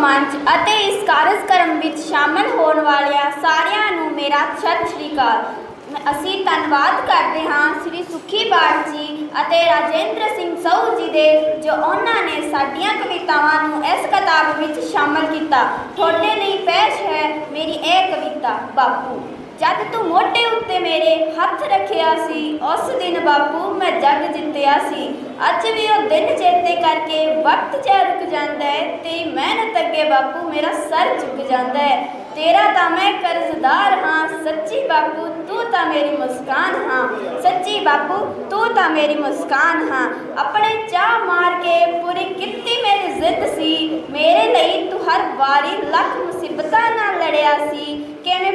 ਮੰਚ ਅਤੇ ਇਸ ਕਾਰਜਕ੍ਰਮ ਵਿੱਚ ਸ਼ਾਮਲ ਹੋਣ ਵਾਲਿਆਂ ਸਾਰਿਆਂ ਨੂੰ ਮੇਰਾ ਸਤਿ ਸ਼੍ਰੀ ਅਕਾਲ। ਅਸੀਂ ਧੰਨਵਾਦ ਕਰਦੇ ਹਾਂ ਸ੍ਰੀ ਸੁਖੀ ਬਾੜ ਜੀ ਅਤੇ ਰਾਜੇਂਦਰ ਸਿੰਘ ਸਹੂ ਜੀ ਦੇ, ਜੋ ਉਹਨਾਂ ਨੇ ਸਾਡੀਆਂ ਕਵਿਤਾਵਾਂ ਨੂੰ ਇਸ ਕਿਤਾਬ ਵਿੱਚ ਸ਼ਾਮਲ ਕੀਤਾ। ਤੁਹਾਡੇ ਲਈ ਪੇਸ਼ ਹੈ ਮੇਰੀ ਇਹ ਕਵਿਤਾ, ਬਾਪੂ। ਜਦ ਤੂੰ ਮੋਢੇ ਉੱਤੇ ਮੇਰੇ ਹੱਥ ਰੱਖਿਆ ਸੀ, ਉਸ ਦਿਨ ਬਾਪੂ ਮੈਂ ਜੱਗ ਜਿੱਤਿਆ ਸੀ। ਅੱਜ ਵੀ ਉਹ ਦਿਨ ਚੇਤੇ ਕਰਕੇ ਵਕਤ ਜਿਹਾ ਰੁਕ ਜਾਂਦਾ ਹੈ ਤੇ ਮਿਹਨਤ ਅੱਗੇ ਬਾਪੂ ਮੇਰਾ ਸਰ ਝੁਕ ਜਾਂਦਾ ਹੈ। ਤੇਰਾ ਤਾਂ ਮੈਂ ਕਰਜ਼ਦਾਰ ਹਾਂ, ਸੱਚੀ ਬਾਪੂ ਤੂੰ ਤਾਂ ਮੇਰੀ ਮੁਸਕਾਨ ਹਾਂ। ਸੱਚੀ ਬਾਪੂ ਤੂੰ ਤਾਂ ਮੇਰੀ ਮੁਸਕਾਨ ਹਾਂ। ਆਪਣੇ ਚਾਹ ਮਾਰ ਕੇ ਪੂਰੀ ਕੀਤੀ ਮੇਰੀ ਜ਼ਿੱਦ ਸੀ। ਮੇਰੇ ਲਈ ਤੂੰ ਹਰ ਵਾਰੀ ਲੱਖ ਮੁਸੀਬਤਾਂ ਨਾਲ ਲੜਿਆ ਸੀ। ਕਿਵੇਂ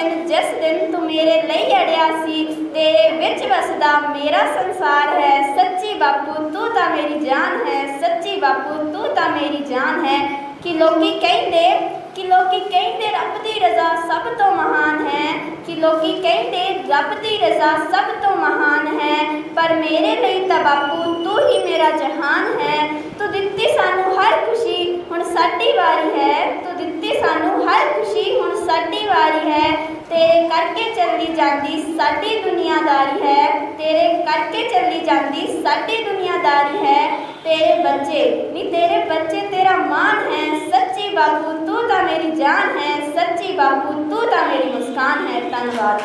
ਦਿਨ ਜਿਸ ਦਿਨ ਤੂੰ ਮੇਰੇ ਲਈ ਅੜਿਆ ਸੀ ਤੇਰੇ ਵਿੱਚ ਵਸਦਾ ਮੇਰਾ ਸੰਸਾਰ ਹੈ ਸੱਚੀ ਬਾਪੂ ਤੂੰ ਤਾਂ ਮੇਰੀ ਜਾਨ ਹੈ ਸੱਚੀ ਬਾਪੂ ਤੂੰ ਤਾਂ ਮੇਰੀ ਜਾਨ ਹੈ ਕਿ ਲੋਕੀ ਕਹਿੰਦੇ ਕਿ ਲੋਕੀ ਕਹਿੰਦੇ ਰੱਬ ਦੀ ਰਜ਼ਾ ਸਭ ਤੋਂ ਮਹਾਨ ਹੈ ਕਿ ਲੋਕੀ ਕਹਿੰਦੇ ਰੱਬ ਦੀ ਰਜ਼ਾ ਸਭ ਤੋਂ ਮਹਾਨ ਹੈ ਪਰ ਮੇਰੇ ਲਈ ਤਾਂ ਬਾਪੂ ਤੂੰ ਹੀ ਮੇਰਾ ਜਹਾਨ ਹੈ ਤੂੰ ਦਿੱਤੀ ਸਾਨੂੰ ਹਰ ਖੁਸ਼ੀ ਹੁਣ ਸਾਡੀ ਵਾਰੀ ਹੈ ਤੂੰ ਦਿੱਤੀ ਸਾਨੂੰ ਹਰ ਖੁਸ਼ੀ ਹੁਣ ਸਾਡੀ ਵਾਰੀ ਹੈ ਤੇਰੇ ਕਰਕੇ ਚੱਲੀ ਜਾਂਦੀ ਸਾਡੀ ਦੁਨੀਆਦਾਰੀ ਹੈ ਤੇਰੇ ਕਰਕੇ ਚੱਲੀ ਜਾਂਦੀ ਸਾਡੀ ਦੁਨੀਆਦਾਰੀ ਹੈ ਤੇਰੇ ਬੱਚੇ ਨੀ ਤੇਰੇ ਬੱਚੇ ਤੇਰਾ ਮਾਨ ਹੈ ਸੱਚੀ ਬਾਪੂ ਤੂੰ ਤਾਂ ਮੇਰੀ ਜਾਨ ਹੈ ਸੱਚੀ ਬਾਪੂ ਤੂੰ ਤਾਂ ਮੇਰੀ ਮੁਸਕਾਨ ਹੈ ਧੰਨਵਾਦ